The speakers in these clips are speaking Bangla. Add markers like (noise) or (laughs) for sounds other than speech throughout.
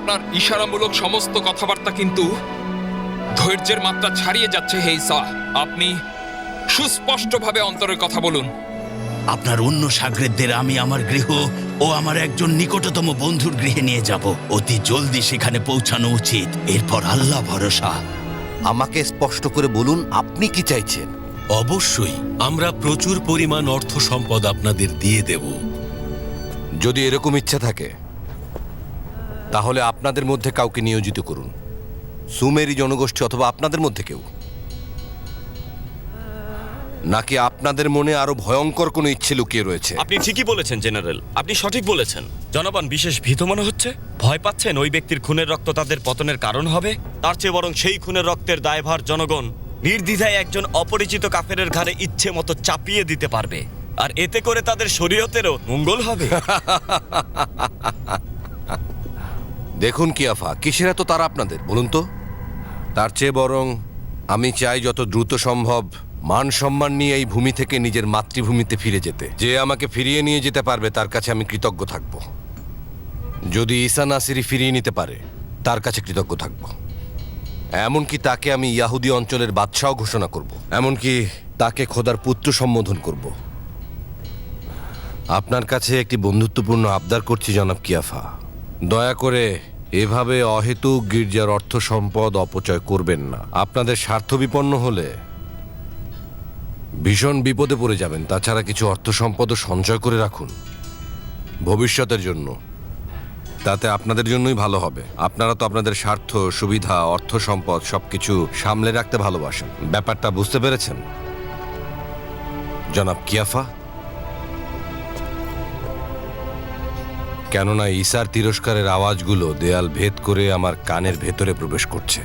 আপনার ইশারামূলক সমস্ত কথাবার্তা কিন্তু ধৈর্যের মাত্রা ছাড়িয়ে যাচ্ছে হে ঈসা আপনি সুস্পষ্টভাবে অন্তরের কথা বলুন। আপনার অন্য সাগরেদদের আমি আমার গৃহ ও আমার একজন নিকটতম বন্ধুর গৃহে নিয়ে যাব। অতি জলদি সেখানে পৌঁছানো উচিত। এরপর আল্লাহ ভরসা। আমাকে স্পষ্ট করে বলুন আপনি কি চাইছেন? অবশ্যই আমরা প্রচুর পরিমাণ অর্থ সম্পদ আপনাদের দিয়ে দেব। যদি এরকম ইচ্ছা থাকে তাহলে আপনাদের মধ্যে কাউকে নিয়োজিত করুন। সুমেরি জনগোষ্ঠী অথবা আপনাদের মধ্যে কেউ। নাকি আপনাদের মনে আরও ভয়ঙ্কর কোনো ইচ্ছে লুকিয়ে রয়েছে? আপনি ঠিকই বলেছেন জেনারেল। আপনি সঠিক বলেছেন। জনগণ বিশেষ ভীত মনে হচ্ছে? ভয় পাচ্ছেন ওই ব্যক্তির খুনের রক্ত তাদের পতনের কারণ হবে? তার চেয়ে বরং সেই খুনের রক্তের দায়ভার জনগণ নির্দ্বিধায় একজন অপরিচিত কাফেরের ঘাড়ে ইচ্ছে মতো চাপিয়ে দিতে পারবে। আর এতে করে তাদের শরীয়তেরও মঙ্গল হবে। (laughs) দেখুন কিয়াফা কিসের এত তারা আপনাদের, বলুন তো। তার চেয়ে বরং আমি চাই যত দ্রুত সম্ভব মান সম্মান নিয়ে এই ভূমি থেকে নিজের মাতৃভূমিতে ফিরে যেতে। যে আমাকে ফিরিয়ে নিয়ে যেতে পারবে, তার কাছে আমি কৃতজ্ঞ থাকব। যদি ঈসা নাসিরি ফিরিয়ে নিতে পারে, তার কাছে কৃতজ্ঞ থাকব। এমনকি তাকে আমি ইয়াহুদি অঞ্চলের বাদশাহ ঘোষণা করব। এমনকি তাকে খোদার পুত্র সম্বোধন করব। আপনার কাছে একটি বন্ধুত্বপূর্ণ আবদার করছি জনাব কিয়াফা। দয়া করে এভাবে অহেতুক গির্জার অর্থ সম্পদ অপচয় করবেন না। আপনাদের স্বার্থ বিপন্ন হলে ভীষণ বিপদে পড়ে যাবেন। তাছাড়া কিছু অর্থ সম্পদও সঞ্চয় করে রাখুন। ভবিষ্যতের জন্য। তাতে আপনাদের জন্যই ভালো হবে। আপনারা তো আপনাদের স্বার্থ, সুবিধা, অর্থ সম্পদ সবকিছু সামলে রাখতে ভালোবাসেন। ব্যাপারটা বুঝতে পেরেছেন? জনাব কিয়াফা? কেননা ঈশার তিরস্কারের আওয়াজগুলো দেয়াল ভেদ করে আমার কানের ভেতরে প্রবেশ করছে।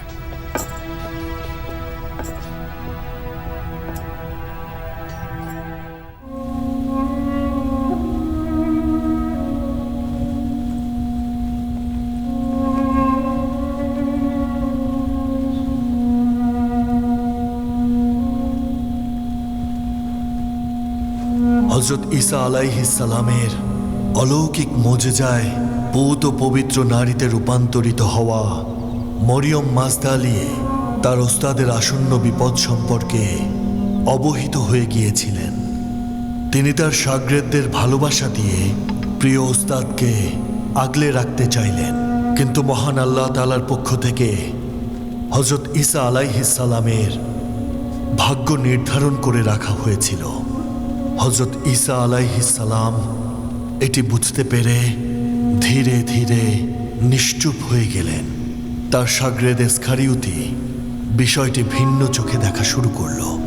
হজরত ঈসা আলাইহিসালামের অলৌকিক মজেজায় পূত পবিত্র নারীতে রূপান্তরিত হওয়া মরিয়ম মাজদালিয়ে তার ওস্তাদের আসন্ন বিপদ সম্পর্কে অবহিত হয়ে গিয়েছিলেন। তিনি তার সাগরেদদের ভালোবাসা দিয়ে প্রিয় ওস্তাদকে আগলে রাখতে চাইলেন। কিন্তু মহান আল্লাহ তালার পক্ষ থেকে হজরত ঈসা আলাইহিসালামের ভাগ্য নির্ধারণ করে রাখা হয়েছিল। হজরত ঈসা আলাইহিসালাম এটি বুঝতে পেরে ধীরে ধীরে নিশ্চুপ হয়ে গেলেন। তার সাগ্রেদ এসখারিউতি বিষয়টি ভিন্ন চোখে দেখা শুরু করল।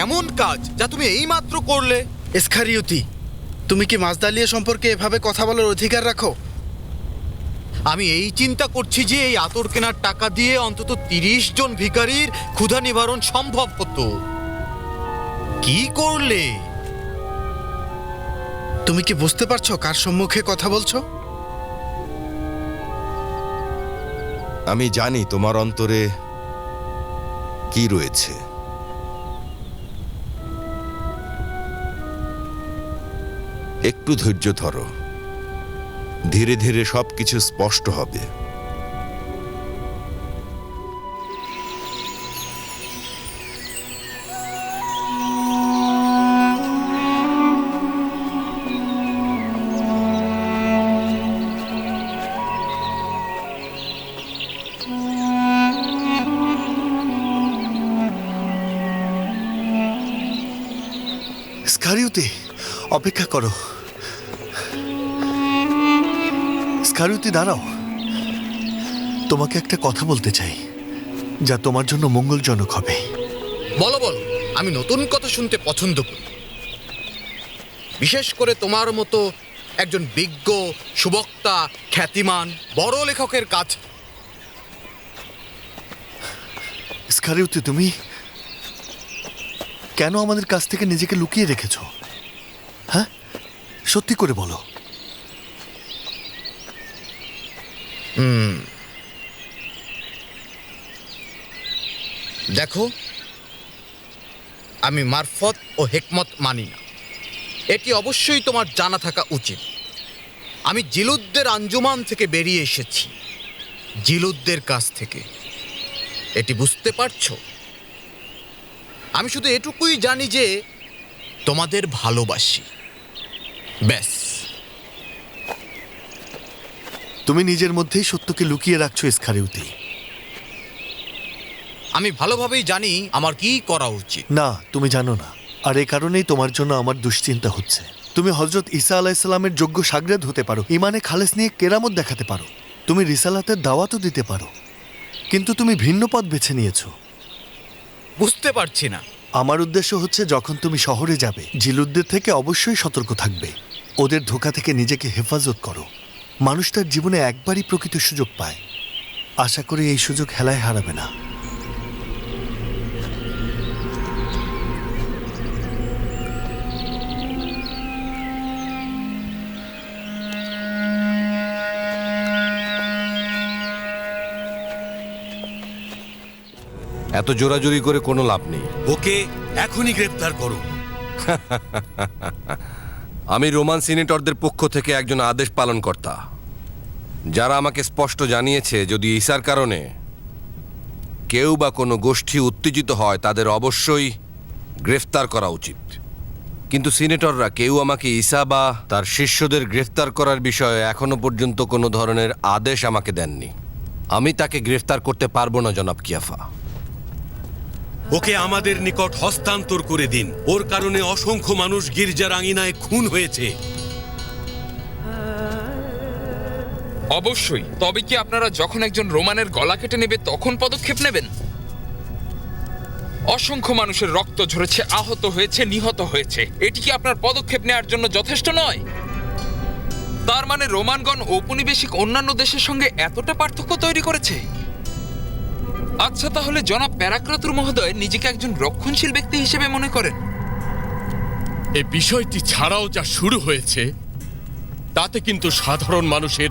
কেমন কাজ যা তুমি এইমাত্র করলে? এসখারিয়তি তুমি কি মাজদালিয়া সম্পর্কে এভাবে কথা বলার অধিকার রাখো? আমি এই চিন্তা করছি যে এই আতর কেনার টাকা দিয়ে অন্তত তিরিশ জন ভিখারির ক্ষুধা নিবারণ সম্ভব হতো। কি করলে? তুমি কি বুঝতে পারছ কার সম্মুখে কথা বলছো? আমি জানি তোমার অন্তরে কি রয়েছে। একটু ধৈর্য ধরো। ধীরে ধীরে সব কিছু স্পষ্ট হবে। করো। স্কারিউতে দাঁড়াও। তোমাকে একটা কথা বলতে চাই যা তোমার জন্য মঙ্গলজনক হবে। বলো বলো আমি নতুন কথা শুনতে পছন্দ করি। বিশেষ করে তোমার মতো একজন বিজ্ঞ সুবক্তা খ্যাতিমান বড় লেখকের কাজ স্কারিউতে তুমি কেন আমাদের কাছ থেকে নিজেকে লুকিয়ে রেখেছো? হ্যাঁ? সত্যি করে বলো। দেখো, আমি মারফত ও হেকমত মানি না। এটি অবশ্যই তোমার জানা থাকা উচিত। আমি জিলুদ্দের আঞ্জুমান থেকে বেরিয়ে এসেছি। জিলুদ্দের কাছ থেকে। এটি বুঝতে পারছ? আমি শুধু এটুকুই জানি যে তোমাদের ভালোবাসি। ব্যাস। তুমি নিজের মধ্যেই সত্যকে লুকিয়ে রাখছো ইসখারিউতি আমি ভালোভাবেই জানি আমার কি করা উচিত। না তুমি জানো না। আর এই কারণেই তোমার জন্য আমার দুশ্চিন্তা হচ্ছে। তুমি হজরত ঈসা আলাইসাল্লামের যোগ্য সাগরেদ হতে পারো ইমানে খালেস নিয়ে কেরামত দেখাতে পারো। তুমি রিসালাতের দাওয়াতও দিতে পারো। কিন্তু তুমি ভিন্ন পথ বেছে নিয়েছো। বুঝতে পারছি না। আমার উদ্দেশ্য হচ্ছে যখন তুমি শহরে যাবে জিলুদ্দের থেকে অবশ্যই সতর্ক থাকবে। ওদের ধোকা থেকে নিজেকে হেফাজত করো। মানুষ তার জীবনে একবারই প্রকৃত সুযোগ পায়। আশা করি এই সুযোগ হেলায় হারাবে না। এত জোরাজুরি করে কোনো লাভ নেই। ওকে এখনই গ্রেপ্তার করো (laughs) আমি রোমান সিনেটরদের পক্ষ থেকে একজন আদেশ পালনকর্তা, যারা আমাকে স্পষ্ট জানিয়েছে যদি ঈসার কারণে কেউ বা কোনো গোষ্ঠী উত্তেজিত হয়, তাদের অবশ্যই গ্রেফতার করা উচিত। কিন্তু সিনেটররা, কেউ আমাকে ঈসা বা তার শিষ্যদের গ্রেফতার করার বিষয়ে এখনও পর্যন্ত কোনো ধরনের আদেশ আমাকে দেননি। আমি তাকে গ্রেফতার করতে পারব না, জনাব কিয়াফা। ওকে আমাদের নিকট হস্তান্তর করে দিন। ওর কারণে অসংখ্য মানুষ গির্জার আঙিনায় খুন হয়েছে। অবশ্যই। তবে কি আপনারা যখন একজন রোমানের গলা কেটে নেবে, তখন পদক্ষেপ নেবেন? অসংখ্য মানুষের রক্ত ঝরেছে, আহত হয়েছে, নিহত হয়েছে। এটি কি আপনার পদক্ষেপ নেওয়ার জন্য যথেষ্ট নয়? তার মানে রোমানগণ ঔপনিবেশিক অন্যান্য দেশের সঙ্গে এতটা পার্থক্য তৈরি করেছে? আচ্ছা তাহলে জনাব প্যারাক্রাতুর মহোদয় নিজেকে একজন রক্ষণশীল ব্যক্তি হিসেবে মনে করেন? এ বিষয়টি ছাড়াও যা শুরু হয়েছে তাতে কিন্তু সাধারণ মানুষের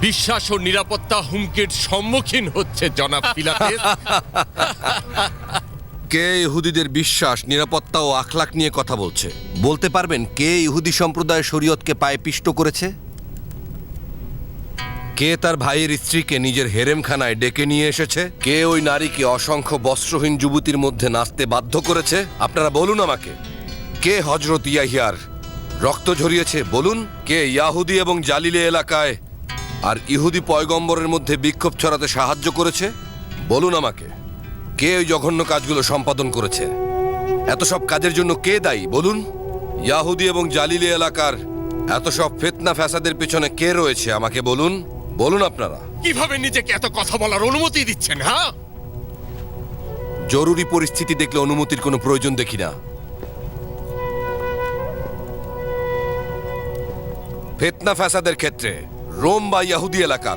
বিশ্বাস ও নিরাপত্তা হুমকির সম্মুখীন হচ্ছে জনাব পিলাতেস কে ইহুদিদের বিশ্বাস নিরাপত্তা ও আখলাক নিয়ে কথা বলছে? বলতে পারবেন কে ইহুদি সম্প্রদায় শরীয়তকে পায়ে পিষ্ট করেছে? কে তার ভাইয়ের স্ত্রীকে নিজের হেরেমখানায় ডেকে নিয়ে এসেছে? কে ওই নারীকে অসংখ্য বস্ত্রহীন যুবতীর মধ্যে নাচতে বাধ্য করেছে? আপনারা বলুন আমাকে। কে হজরত ইয়াহিয়ার? রক্ত ঝরিয়েছে, বলুন। কে ইয়াহুদি এবং জালিলে এলাকায় আর ইহুদি পয়গম্বরের মধ্যে বিক্ষোভ ছড়াতে সাহায্য করেছে? বলুন আমাকে। কে ওই জঘন্য কাজগুলো সম্পাদন করেছে? এত সব কাজের জন্য কে দায়ী, বলুন? ইয়াহুদি এবং জালিলে এলাকার এত সব ফেতনা ফ্যাসাদের পেছনে কে রয়েছে, আমাকে বলুন? বলুন আপনারা। কীভাবে নিজেকে এত কথা বলার অনুমতি দিচ্ছেন হ্যাঁ? জরুরি পরিস্থিতি দেখলে অনুমতির কোনো প্রয়োজন দেখি না। ফেতনা ফ্যাসাদের ক্ষেত্রে রোম বা ইয়াহুদি এলাকার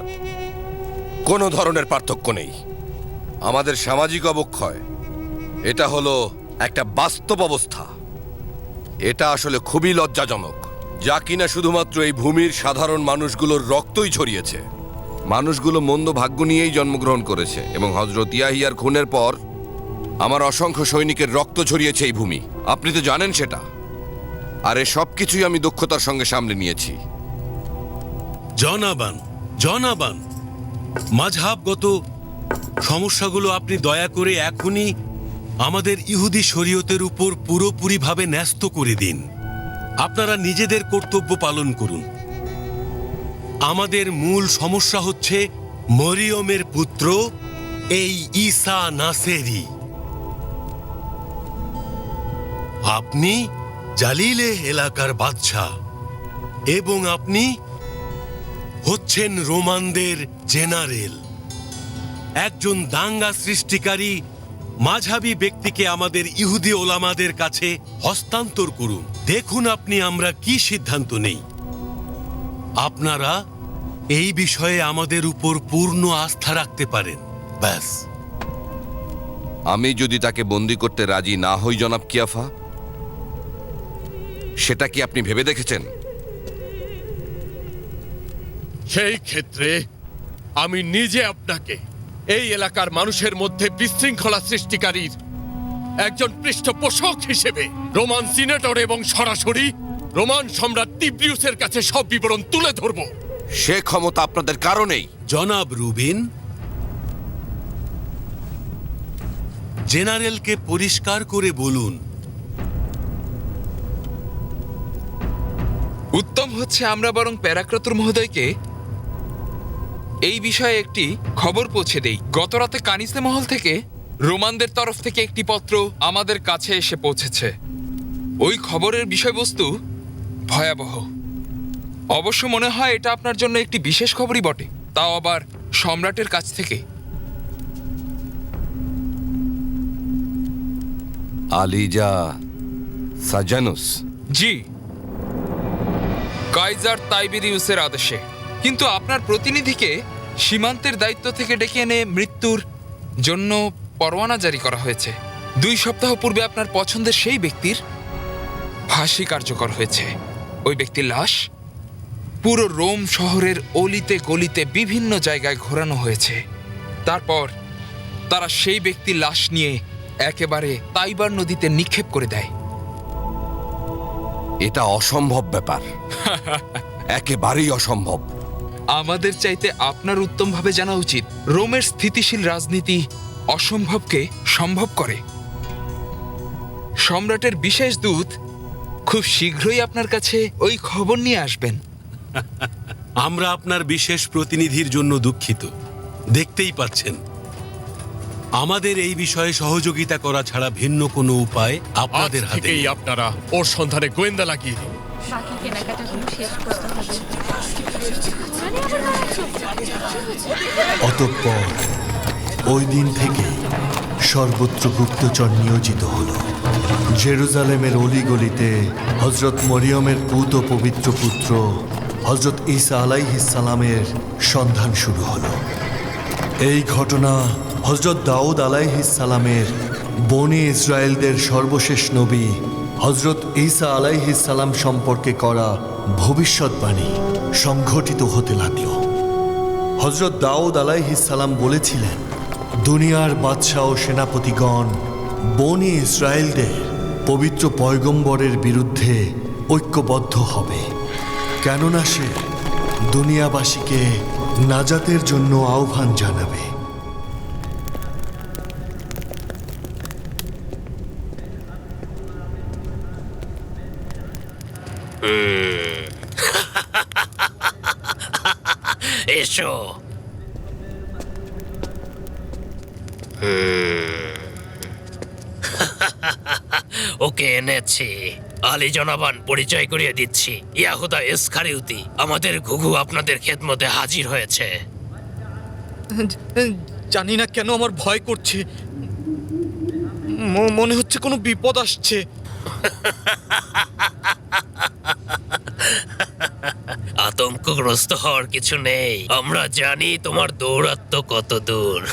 কোনো ধরনের পার্থক্য নেই। আমাদের সামাজিক অবক্ষয় এটা হলো একটা বাস্তব অবস্থা। এটা আসলে খুবই লজ্জাজনক। যা কিনা শুধুমাত্র এই ভূমির সাধারণ মানুষগুলোর রক্তই ছড়িয়েছে। মানুষগুলো মন্দ ভাগ্য নিয়েই জন্মগ্রহণ করেছে এবং হজরত ইয়াহিয়ার খুনের পর আমার অসংখ্য সৈনিকের রক্ত ছড়িয়েছে এই ভূমি। আপনি তো জানেন সেটা। আর এ সব কিছুই আমি দক্ষতার সঙ্গে সামলে নিয়েছি। জনাবান জনাবান, মাঝহাবগত সমস্যাগুলো আপনি দয়া করে এখনই আমাদের ইহুদি শরীয়তের উপর পুরোপুরিভাবে ন্যস্ত করে দিন। আপনারা নিজেদের কর্তব্য পালন করুন। আমাদের মূল সমস্যা হচ্ছে মরিয়মের পুত্র, এই ঈসা নাসেরি। আপনি জালিলে এলাকার বাদশাহ এবং আপনি হচ্ছেন রোমানদের জেনারেল। একজন দাঙ্গা সৃষ্টিকারী মাঝাবি ব্যক্তিকে আমাদের ইহুদি ওলামাদের কাছে হস্তান্তর করুন। দেখুন আপনি আমরা কি সিদ্ধান্ত নেই। আপনারা এই বিষয়ে আমাদের উপর পূর্ণ আস্থা রাখতে পারেন। ব্যাস। আমি যদি তাকে বন্দি করতে রাজি না হই জনাব কিয়াফা সেটা কি আপনি ভেবে দেখেছেন? সেই ক্ষেত্রে আমি নিজে আপনাকে এই এলাকার মানুষের মধ্যে বিশৃঙ্খলা সৃষ্টিকারীর একজন পৃষ্ঠপোষক হিসেবে। রোমান সিনেটর এবং সরাসরি রোমান সম্রাট তিব্রিউসের কাছে সব বিবরণ তুলে ধরবো। সে ক্ষমতা আপনাদের কারণেই। জনাব রুবিন জেনারেলকে পরিষ্কার করে বলুন। উত্তম হচ্ছে আমরা বরং প্যারাক্রতুর মহোদয়কে এই বিষয়ে একটি খবর পৌঁছে দেই। গতরাতে কানিসে মহল থেকে রোমানদের তরফ থেকে একটি পত্র আমাদের কাছে এসে পৌঁছেছে। ওই খবরের বিষয়বস্তু ভয়াবহ। অবশ্য মনে হয় এটা আপনার জন্য একটি বিশেষ খবরই বটে তাও আবার সম্রাটের কাছ থেকে। আলিজা সাজানুস। জি। কাইজার তাইবেরিউসের আদেশে। কিন্তু আপনার প্রতিনিধিকে সীমান্তের দায়িত্ব থেকে ডেকে এনে মৃত্যুর জন্য পরোয়ানা জারি করা হয়েছে। দুই সপ্তাহ পূর্বে আপনার পছন্দের সেই ব্যক্তির ফাঁসি কার্যকর হয়েছে। ওই ব্যক্তির লাশ পুরো রোম শহরের অলিতে গলিতে বিভিন্ন জায়গায় ঘোরানো হয়েছে। তারপর তারা সেই ব্যক্তির লাশ নিয়ে একেবারে তাইবার নদীতে নিক্ষেপ করে দেয়। এটা অসম্ভব ব্যাপার। (laughs) একেবারেই অসম্ভব। আমাদের চাইতে আপনার উত্তমভাবে জানা উচিত। রোমের স্থিতিশীল রাজনীতি অসম্ভবকে সম্ভব করে। সম্রাটের বিশেষ দূত খুব শীঘ্রই আপনার কাছে ওই খবর নিয়ে আসবেন। (laughs) আমরা আপনার বিশেষ প্রতিনিধির জন্য দুঃখিত। দেখতেই পাচ্ছেন। আমাদের এই বিষয়ে সহযোগিতা করা ছাড়া ভিন্ন কোনো উপায় আপনাদের হাতে আপনারা ওর সন্ধানে গোয়েন্দা লাগিয়ে দিন। বাকি কেনাকাটাগুলো শেষ করতে হবে। মানে। অতঃপর ওই দিন থেকে সর্বত্র গুপ্তচর নিয়োজিত হল। জেরুজালেমের অলিগলিতে হজরত মরিয়মের পুত ও পবিত্র পুত্র হজরত ঈসা আলাইহিসালামের সন্ধান শুরু হল। এই ঘটনা হজরত দাউদ আলাইহিসালামের বনে ইসরায়েলদের সর্বশেষ নবী হজরত ঈসা আলাইহিসালাম সম্পর্কে করা ভবিষ্যৎবাণী সংঘটিত হতে লাগল। হজরত দাউদ আলাইহিসালাম বলেছিলেন দুনিয়ার বাদশাহ ও সেনাপতিগণ, বনি ইসরায়েলদের পবিত্র পয়গম্বরের বিরুদ্ধে ঐক্যবদ্ধ হবে। কেননা সে দুনিয়াবাসীকে নাজাতের জন্য আহ্বান জানাবে। (laughs) এসো। (laughs) ওকে এনেছি। আলী জনাবান পরিচয় করিয়ে দিচ্ছি। ইয়াহুদা এসখারিউতি আমাদের ঘুঘু আপনাদের খেদমতে হাজির হয়েছে। জানি না কেন আমার ভয় করছে। মনে হচ্ছে কোনো বিপদ আসছে। (laughs) আতঙ্কগ্রস্ত হওয়ার কিছু নেই। আমরা জানি তোমার দৌরাত্ম কত দূর।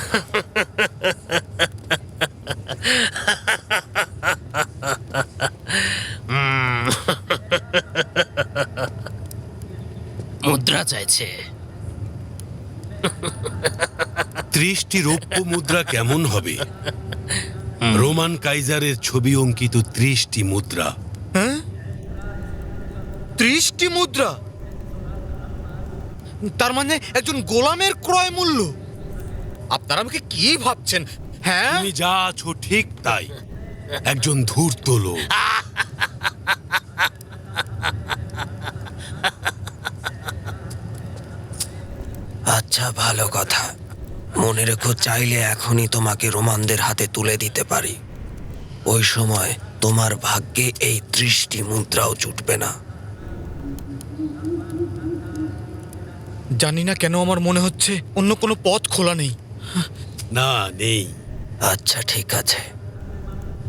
হুম। মুদ্রা চাইছে। ত্রিশটি রৌপ্য মুদ্রা কেমন হবে? রোমান কাইজারের ছবি অঙ্কিত ত্রিশটি মুদ্রা। ত্রিশটি মুদ্রা? তার মানে একজন গোলামের ক্রয় মূল্য? আপনারা আমাকে কি ভাবছেন? হ্যাঁ? তুমি যা আছো ঠিক তাই। একজন ধূর্ত লোক। আচ্ছা ভালো কথা। মনে রেখো চাইলে এখনই তোমাকে রোমানদের হাতে তুলে দিতে পারি। ওই সময় তোমার ভাগ্যে এই ত্রিশটি মুদ্রাও জুটবে না। জানি না কেন আমার মনে হচ্ছে অন্য কোনো পথ খোলা নেই। না নেই। আচ্ছা ঠিক আছে।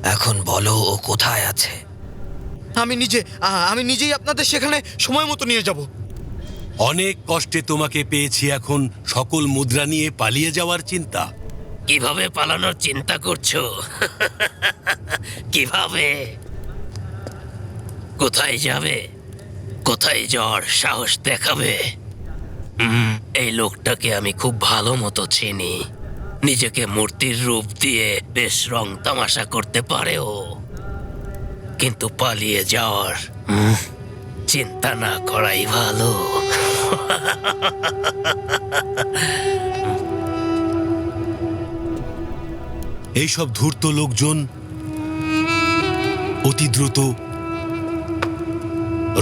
এখন বলো ও কোথায় আছে। আমি নিজে আ- আমি নিজেই আপনাদের সেখানে সময় মতো নিয়ে যাব। অনেক কষ্টে তোমাকে পেয়েছি এখন সকল মুদ্রা নিয়ে পালিয়ে যাওয়ার চিন্তা। কীভাবে পালানোর চিন্তা করছ? কীভাবে? কোথায় যাবে? কোথায় জ্বর সাহস দেখাবে? এই লোকটাকে আমি খুব ভালো মতো চিনি। নিজেকে মূর্তির রূপ দিয়ে বেশ রং তামাশা করতে পারে ও কিন্তু পালিয়ে যাওয়ার চিন্তা না করাই ভালো। এইসব ধূর্ত লোকজন অতি দ্রুত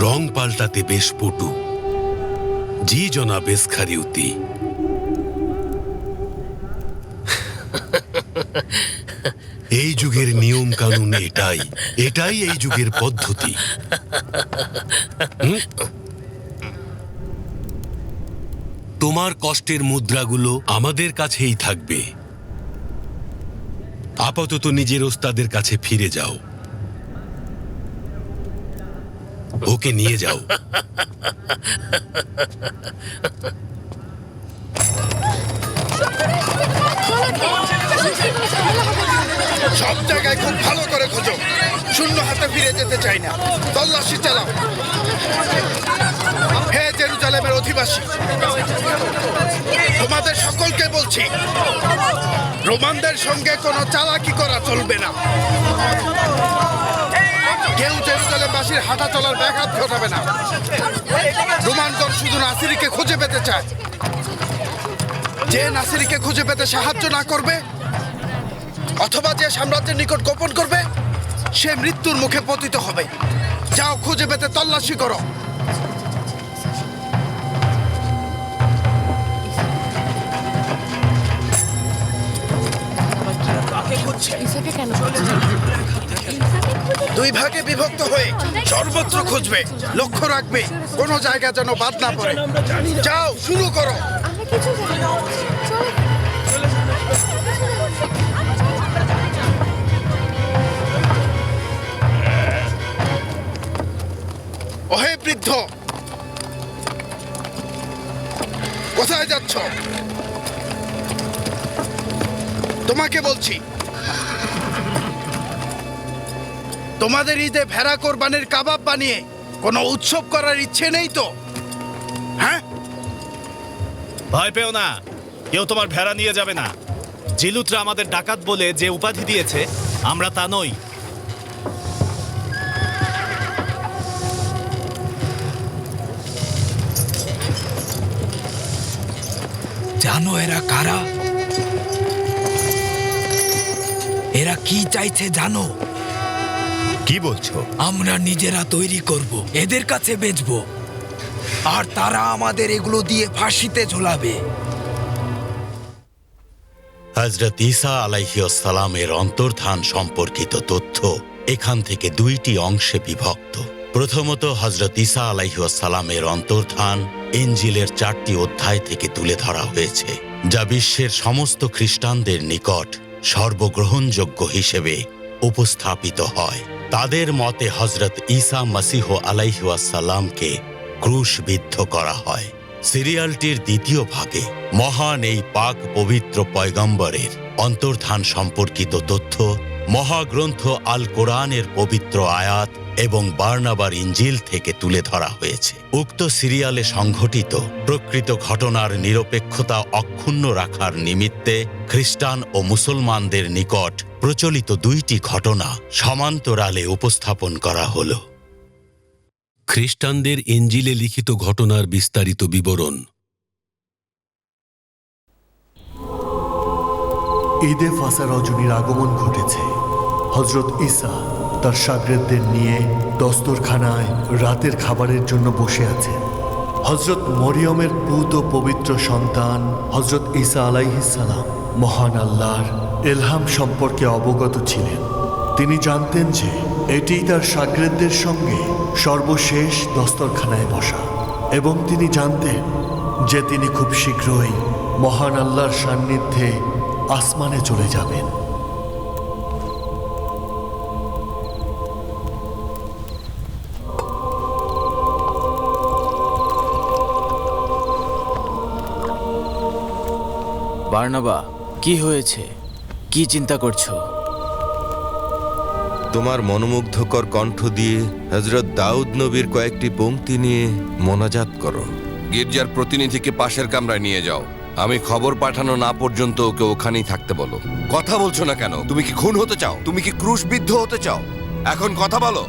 রং পাল্টাতে বেশ পটু। জি জনা বেশ এই যুগের নিয়ম কানুন এটাই এটাই এই যুগের পদ্ধতি। তোমার কষ্টের মুদ্রাগুলো আমাদের কাছেই থাকবে। আপাতত নিজের ওস্তাদের কাছে ফিরে যাও। ওকে নিয়ে যাও। সব জায়গায় খুব ভালো করে খোঁজো। শূন্য হাতে ফিরে যেতে চাই না। তল্লাশি চালাও। হে জেরুজালেমের অধিবাসী, তোমাদের সকলকে বলছি, রোমানদের সঙ্গে কোনো চালাকি করা চলবে না। কেউ জেরুজালেমবাসীর হাঁটা চলার ব্যাঘাত ঘটাবে না। রোমানগণ শুধু নাসিরিকে খুঁজে পেতে চায়। যে নাসিরিকে খুঁজে পেতে সাহায্য না করবে অথবা যে সাম্রাজ্যের নিকট গোপন করবে সে মৃত্যুর মুখে পতিত হবে। যাও খুঁজে পেতে তল্লাশি করো। ইসাকে কেন? দুই ভাগে বিভক্ত হয়ে সর্বত্র খুঁজবে লক্ষ্য রাখবে কোনো জায়গা যেন বাদ না পড়ে। যাও শুরু করো। ওহে বৃদ্ধ কোথায় যাচ্ছ? তোমাকে বলছি তোমাদের ঈদে ভেড়া কোরবানির কাবাব বানিয়ে কোনো উৎসব করার ইচ্ছে নেই তো? হ্যাঁ? ভয় পেও না। কেউ তোমার ভেড়া নিয়ে যাবে না। জিলুতরা আমাদের ডাকাত বলে যে উপাধি দিয়েছে আমরা তা নই। জানো এরা কারা? এরা কি চাইছে জানো? কি বলছো? আমরা নিজেরা তৈরি করব এদের কাছে বেচবো। আর তারা আমাদের এগুলো দিয়ে ফাঁসিতে ঝোলাবে। হজরত ঈসা আলাইহিসালামের অন্তর্ধান সম্পর্কিত তথ্য এখান থেকে দুইটি অংশে বিভক্ত। প্রথমত হজরত ঈসা আলাইহিসালামের অন্তর্ধান ইঞ্জিলের চারটি অধ্যায় থেকে তুলে ধরা হয়েছে যা বিশ্বের সমস্ত খ্রিস্টানদের নিকট সর্বগ্রহণযোগ্য হিসেবে উপস্থাপিত হয়। তাদের মতে হজরত ঈসা মসিহ আলাইহাসাল্লামকে ক্রুশবিদ্ধ করা হয়। সিরিয়ালটির দ্বিতীয় ভাগে মহান এই পাক পবিত্র পয়গম্বরের অন্তর্ধান সম্পর্কিত তথ্য মহাগ্রন্থ আল কোরআনের পবিত্র আয়াত এবং বার্নাবার ইঞ্জিল থেকে তুলে ধরা হয়েছে। উক্ত সিরিয়ালে সংঘটিত প্রকৃত ঘটনার নিরপেক্ষতা অক্ষুণ্ণ রাখার নিমিত্তে খ্রিস্টান ও মুসলমানদের নিকট প্রচলিত দুইটি ঘটনা সমান্তরালে উপস্থাপন করা হল। খ্রিস্টানদের ইঞ্জিলে লিখিত ঘটনার বিস্তারিত বিবরণ। ঈদে ফাসা রজনীর আগমন ঘটেছে। হজরত ঈসা তার সাগরেদদের নিয়ে দস্তরখানায় রাতের খাবারের জন্য বসে আছেন হজরত মরিয়মের পুত পবিত্র সন্তান হজরত ঈসা আলাইহিসালাম মহান আল্লাহর এলহাম সম্পর্কে অবগত ছিলেন। তিনি জানতেন যে এটিই তার সাগরেদদের সঙ্গে সর্বশেষ দস্তরখানায় বসা এবং তিনি জানতেন যে তিনি খুব শীঘ্রই মহান আল্লাহর সান্নিধ্যে আসমানে চলে যাবেন। বার্নাবা কি হয়েছে কি চিন্তা করছ তোমার মনোমুগ্ধকর কণ্ঠ দিয়ে হজরত দাউদ নবীর কয়েকটি পংক্তি নিয়ে মোনাজাত করো গির্জার প্রতিনিধিকে পাশের কামরায় নিয়ে যাও আমি খবর পাঠানো না পর্যন্ত ওকে ওখানেই থাকতে বলো কথা বলছো না কেন তুমি কি খুন হতে চাও তুমি কি ক্রুশবিদ্ধ হতে চাও এখন কথা বলো